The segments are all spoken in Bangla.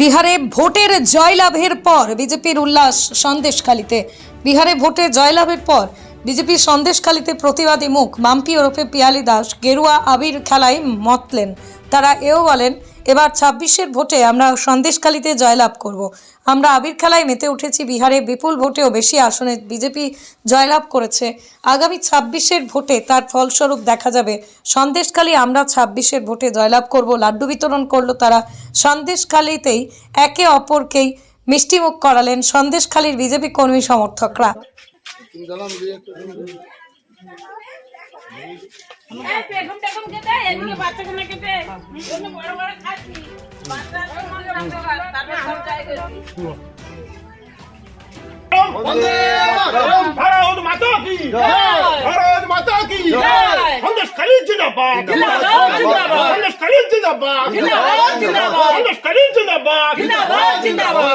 বিহারে ভোটের জয়লাভের পর বিজেপির উল্লাস সন্দেশখালিতে। বিহারে ভোটে জয়লাভের পর বিজেপি সন্দেশখালিতে প্রতিবাদী মুখ। মাম্পি ওরফে পিয়ালি দাস, গেরুয়া আবির খেলায় মতলেন। তারা এও বলেন এবার ছাব্বিশের ভোটে আমরা সন্দেশখালিতে জয়লাভ করব আমরা আবির খেলায় মেতে উঠেছি বিহারে বিপুল ভোটেও বেশি আসনে বিজেপি জয়লাভ করেছে আগামী ছাব্বিশের ভোটে তার ফলস্বরূপ দেখা যাবে সন্দেশখালী আমরা ছাব্বিশের ভোটে জয়লাভ করব লাড্ডু বিতরণ করল তারা সন্দেশখালীতেই একে অপরকেই মিষ্টিমুখ করালেন সন্দেশখালীর বিজেপি কর্মী সমর্থকরা এই ভারত মাতা কি ভারত মাতা কি সন্দেশ খালি জিন্দাবাদ। সন্দেশ খালি জিন্দাবাদ। সন্দেশ খালি জিন্দাবাদ।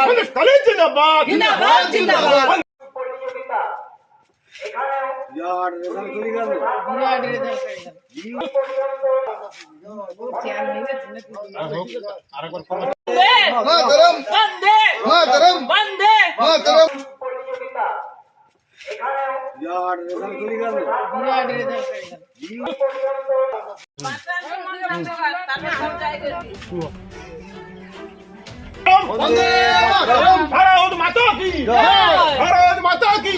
সন্দেশ খালি জিন্দাবাদ। বন্দে বন্দে হয় তারপর সব জায়গায় ভারত মাতা কি? ভারত মাতা কি?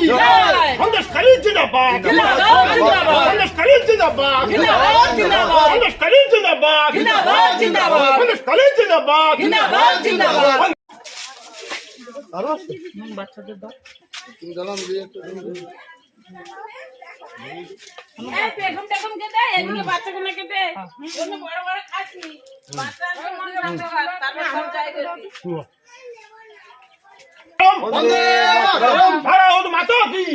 কেটে এগুলো বড় বড় খাচ্ছি বাচ্চা মাতা কি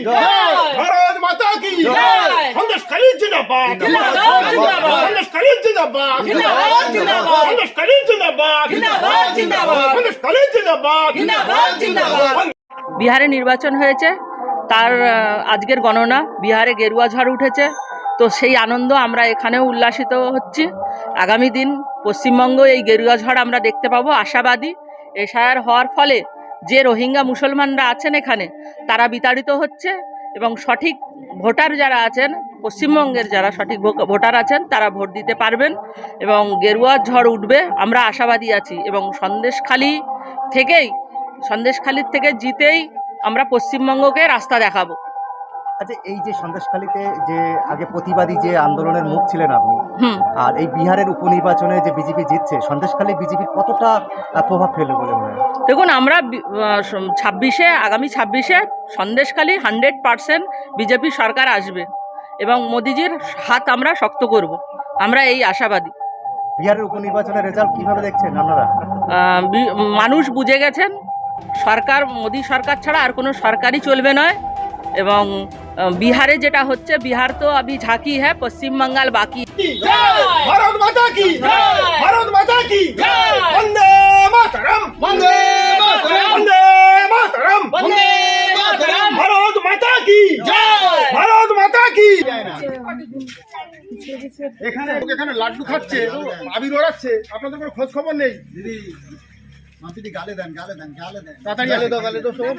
ভারত মাতা কি সন্দেশ খালি জিন্দাবাদ। সন্দেশ খালি জিন্দাবাদ। সন্দেশ খালি জিন্দাবাদ। সন্দেশ খালি জিন্দাবাদ। বিহারে নির্বাচন হয়েছে তার আজকের গণনা বিহারে গেরুয়া ঝড় উঠেছে তো সেই আনন্দ আমরা এখানেও উল্লাসিত হচ্ছি। আগামী দিন পশ্চিমবঙ্গ এই গেরুয়া ঝড় আমরা দেখতে পাবো আশাবাদী এশায়ার হওয়ার ফলে যে রোহিঙ্গা মুসলমানরা আছেন এখানে, তারা বিতাড়িত হচ্ছে এবং সঠিক ভোটার যারা আছেন, পশ্চিমবঙ্গের যারা সঠিক ভোটার আছেন, তারা ভোট দিতে পারবেন এবং গেরুয়া ঝড় উঠবে, আমরা আশাবাদী আছি এবং সন্দেশখালি থেকেই সন্দেশখালির থেকে জিতেই আমরা পশ্চিমবঙ্গকে রাস্তা দেখাবো। আচ্ছা এই যে সন্দেশখালীতে যে আগে প্রতিবাদী যে আন্দোলনের মুখ ছিলেন আপনি আর এই বিহারের উপনির্বাচনে যে বিজেপি জিতছে সন্দেশখালী বিজেপির কতটা প্রভাব ফেলবে বলে মনে হয়? দেখুন আমরা ছাব্বিশে আগামী ছাব্বিশে সন্দেশখালি হান্ড্রেড পারসেন্ট বিজেপি সরকার আসবে এবং মোদিজির হাত আমরা শক্ত করব। আমরা এই আশাবাদী। বিহারের উপনির্বাচনের রেজাল্ট কীভাবে দেখছেন আপনারা? মানুষ বুঝে গেছেন সরকার মোদি সরকার ছাড়া আর কোনো সরকারই চলবে নয় এবং বিহারে যেটা হচ্ছে বিহার তো আবি ঝাঁকি হ্যাঁ পশ্চিমবাঙ্গাল বাকি। ভারত মাতা কি? ভারত মাতা কি? বন্দে মাতরম! বন্দে মাতরম! বন্দে মাতরম! বন্দে মাতরম! ভারত মাতা কি? ভারত মাতা কি? এখানে এখানে লাড্ডু খাচ্ছে আবির ওড়াচ্ছে। আপনাদের কোনো খোঁজ খবর নেই? দিদি গালে দেন গালে দেন গালে দেন। তাড়াতাড়ি গালে দাও গালে দাও সব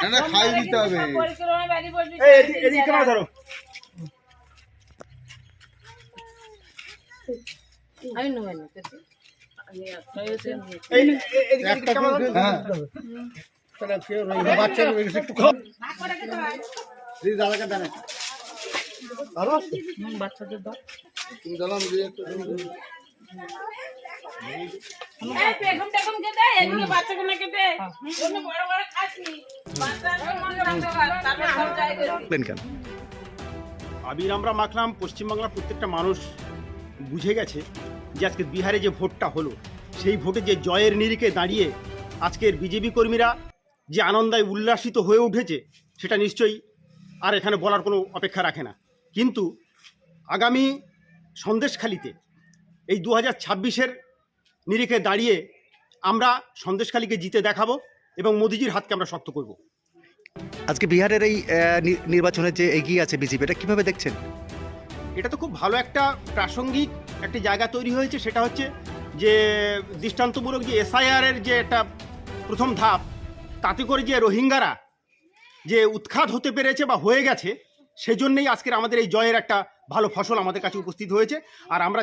না না খাই দিতে হবে। পরিক্রমা বাড়ি বসবি এই এদিকে এদিকে ক্যামেরা ধরো। এদিকে ধরো। হ্যাঁ। আছে বাচ্চাদের দাও। দিলাম দিয়ে আবির আমরা মাখলাম পশ্চিমবাংলার প্রত্যেকটা মানুষ বুঝে গেছে যে আজকে বিহারে যে ভোটটা হলো সেই ভোটে যে জয়ের নিরিখে দাঁড়িয়ে আজকের বিজেপি কর্মীরা যে আনন্দায় উল্লাসিত হয়ে উঠেছে সেটা নিশ্চয়ই আর এখানে বলার কোনো অপেক্ষা রাখে না। কিন্তু আগামী সন্দেশখালিতে এই দু হাজার ছাব্বিশের নিরিখে দাঁড়িয়ে আমরা সন্দেশখালিকে জিতে দেখাবো এবং মোদিজির হাতকে আমরা শক্ত করব। আজকে বিহারের এই নির্বাচনে যে এগিয়ে আছে বিজেপি এটা কীভাবে দেখছেন? এটা তো খুব ভালো একটা প্রাসঙ্গিক একটা জায়গা তৈরি হয়েছে সেটা হচ্ছে যে দৃষ্টান্তমূলক যে এসআইআর এর যে একটা প্রথম ধাপ তাতে করে যে রোহিঙ্গারা যে উৎখাত হতে পেরেছে বা হয়ে গেছে সেজন্যই আজকের আমাদের এই জয়ের একটা ভালো ফসল আমাদের কাছে উপস্থিত হয়েছে। আর আমরা